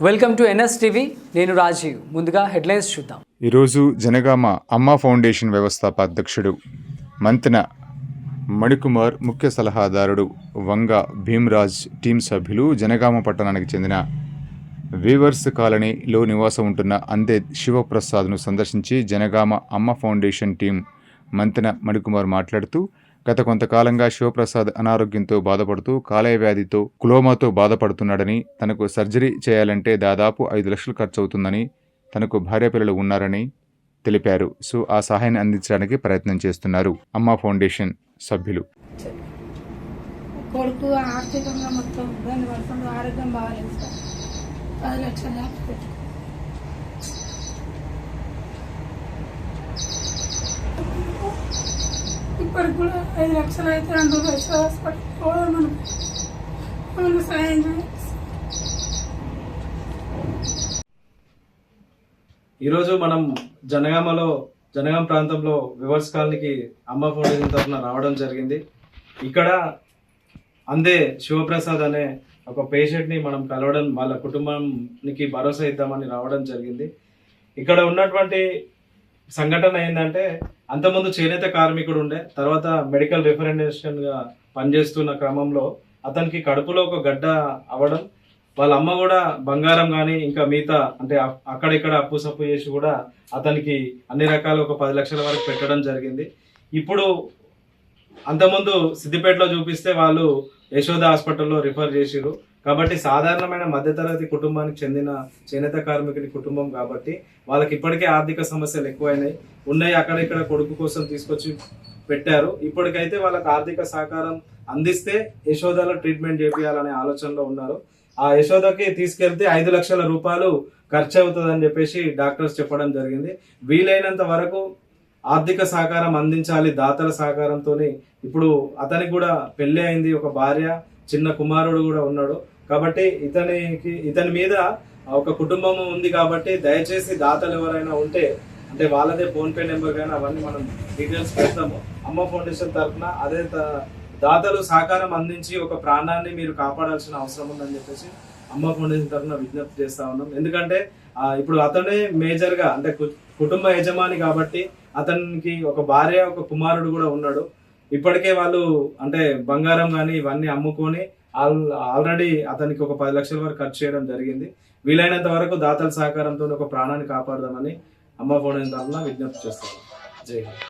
Welcome to NS TV నేను రాజీవ్. ముందుగా headlines చూద్దాం. ఈరోజు జనగామ అమ్మ ఫౌండేషన్ వ్యవస్థాపాధ్యక్షుడు మంతెన మణికుమార్ ముఖ్య సలహాదారుడు వంగ భీమ్రాజ్ టీం సభ్యులు జనగామ పట్టణానికి చెందిన వీవర్స్ కాలనీలో నివాసం ఉంటున్న అందే శివప్రసాద్ను సందర్శించి జనగామ అమ్మ ఫౌండేషన్ టీం మంతెన మణికుమార్ మాట్లాడుతూ గత కొంతకాలంగా శివప్రసాద్ అనారోగ్యంతో బాధపడుతూ కాలేయ వ్యాధితో కులోమాతో బాధపడుతున్నాడని తనకు సర్జరీ చేయాలంటే దాదాపు ఐదు లక్షలు ఖర్చు అవుతుందని తనకు భార్య పిల్లలు ఉన్నారని తెలిపారు. సో ఆ సహాయాన్ని అందించడానికి ప్రయత్నం చేస్తున్నారు అమ్మ ఫౌండేషన్ సభ్యులు. కొడుకు ఆర్థికంగా మొత్తం ఇబ్బంది పడుతుంది ఆరోగ్యం బాగాలేదు సార్. పది లక్షలు దాకా పెట్టుకో ఇప్పటికి కూడా ఐదు లక్షలు అయితే రెండు లక్షలు హాస్పిటల్ పోదాం మనం. మనకు సాయం ఈరోజు మనం జనగామలో జనగామ ప్రాంతంలో వివర్స్ కాలనీకి అమ్మ ఫౌండేషన్ తరఫున రావడం జరిగింది. ఇక్కడ అందే శివప్రసాద్ అనే ఒక పేషెంట్ని మనం కలవడం వాళ్ళ కుటుంబానికి భరోసా ఇద్దామని రావడం జరిగింది. ఇక్కడ ఉన్నటువంటి సంఘటన ఏంటంటే అంతకుముందు చేనేత కార్మికుడు ఉండే తర్వాత మెడికల్ రిప్రజెంటేషన్గా పనిచేస్తున్న క్రమంలో అతనికి కడుపులో ఒక గడ్డ అవ్వడం వాళ్ళ అమ్మ కూడా బంగారం కానీ ఇంకా మిగతా అంటే అక్కడిక్కడ అప్పు సప్పు చేసి కూడా అతనికి అన్ని రకాల ఒక పది లక్షల వరకు పెట్టడం జరిగింది. ఇప్పుడు అంతకుముందు సిద్దిపేటలో చూపిస్తే వాళ్ళు యశోద హాస్పిటల్లో రిఫర్ చేసిరు కాబట్టి సాధారణమైన మధ్యతరగతి కుటుంబానికి చెందిన చేనేత కార్మికుడి కుటుంబం కాబట్టి వాళ్ళకి ఇప్పటికే ఆర్థిక సమస్యలు ఎక్కువైనాయి. ఉన్నాయి అక్కడ ఇక్కడ కొడుకు కోసం తీసుకొచ్చి పెట్టారు. ఇప్పటికైతే వాళ్ళకి ఆర్థిక సహకారం అందిస్తే యశోదలో ట్రీట్మెంట్ చేపియాలనే ఆలోచనలో ఉన్నారు. ఆ యశోదకి తీసుకెళ్తే ఐదు లక్షల రూపాయలు ఖర్చు అవుతుందని చెప్పేసి డాక్టర్స్ చెప్పడం జరిగింది. వీలైనంత వరకు ఆర్థిక సహకారం అందించాలి దాతల సహకారంతో ఇప్పుడు అతనికి కూడా పెళ్ళి అయింది ఒక భార్య చిన్న కుమారుడు కూడా ఉన్నాడు. కాబట్టి ఇతనికి ఇతని మీద ఒక కుటుంబం ఉంది కాబట్టి దయచేసి దాతలు ఎవరైనా ఉంటే అంటే వాళ్ళదే ఫోన్ పే నెంబర్ కానీ అవన్నీ మనం డీటెయిల్స్ పెడతాము. అమ్మ ఫౌండేషన్ తరఫున అదే త- దాతలు సహకారం అందించి ఒక ప్రాణాన్ని మీరు కాపాడాల్సిన అవసరం ఉందని చెప్పేసి అమ్మ ఫౌండేషన్ తరఫున విజ్ఞప్తి చేస్తా ఉన్నాం. ఎందుకంటే ఇప్పుడు అతనే మేజర్గా అంటే కుటుంబ యజమాని కాబట్టి అతనికి ఒక భార్య ఒక కుమారుడు కూడా ఉన్నాడు. ఇప్పటికే వాళ్ళు అంటే బంగారం కానీ ఇవన్నీ అమ్ముకొని ఆల్రెడీ అతనికి ఒక పది లక్షల వరకు ఖర్చు చేయడం జరిగింది. వీలైనంత వరకు దాతల సహకారంతో ఒక ప్రాణాన్ని కాపాడదామని అమ్మ ఫోన్ తరఫున విజ్ఞప్తి చేస్తాను. జై హింద్.